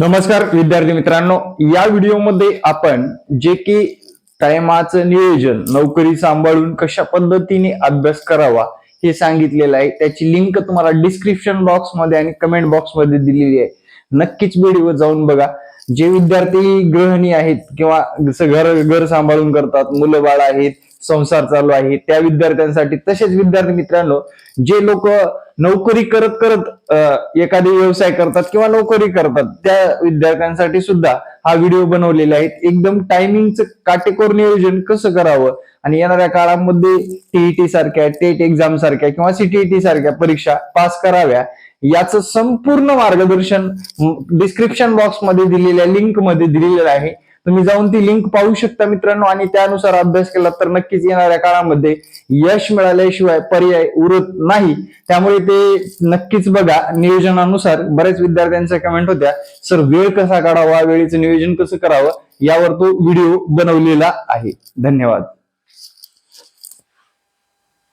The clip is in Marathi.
नमस्कार विद्यार्थी मित्रांनो. या व्हिडिओमध्ये आपण जे की टायमाचं नियोजन नोकरी सांभाळून कशा पद्धतीने अभ्यास करावा हे सांगितलेलं आहे. त्याची लिंक तुम्हाला डिस्क्रिप्शन बॉक्समध्ये आणि कमेंट बॉक्समध्ये दिलेली आहे. नक्कीच व्हिडिओ जाऊन बघा. जे विद्यार्थी गृहिणी आहेत किंवा जसं घर घर सांभाळून करतात मुलं बाळ आहेत संसार चालू आहे त्या विद्यार्थ्यांसाठी तसेच विद्यार्थी मित्रांनो जे लोक नोकरी करत करत एखादे एखादी व्यवसाय करतात किंवा नोकरी करतात त्या विद्यार्थ्यांसाठी सुद्धा हा व्हिडिओ बनवलेला आहे. एकदम टायमिंगचं काटेकोर नियोजन कसं करावं? आणि येणाऱ्या काळामध्ये टीईटी सारख्या टेट एक्झाम सारख्या किंवा सीटीईटी सारख्या परीक्षा पास कराव्या याचं संपूर्ण मार्गदर्शन डिस्क्रिप्शन बॉक्समध्ये दिलेल्या लिंकमध्ये दिलेलं आहे. तुम्ही जाऊन ती लिंक पाहू शकता मित्रांनो. आणि त्यानुसार अभ्यास केला तर नक्कीच येणाऱ्या काळामध्ये यश मिळाल्याशिवाय पर्याय उरत नाही. त्यामुळे ते नक्कीच बघा. नियोजनानुसार बऱ्याच विद्यार्थ्यांच्या कमेंट होत्या. सर वेळ कसा काढावा? वेळेचं नियोजन कसं करावं? यावर तो व्हिडिओ बनवलेला आहे. धन्यवाद.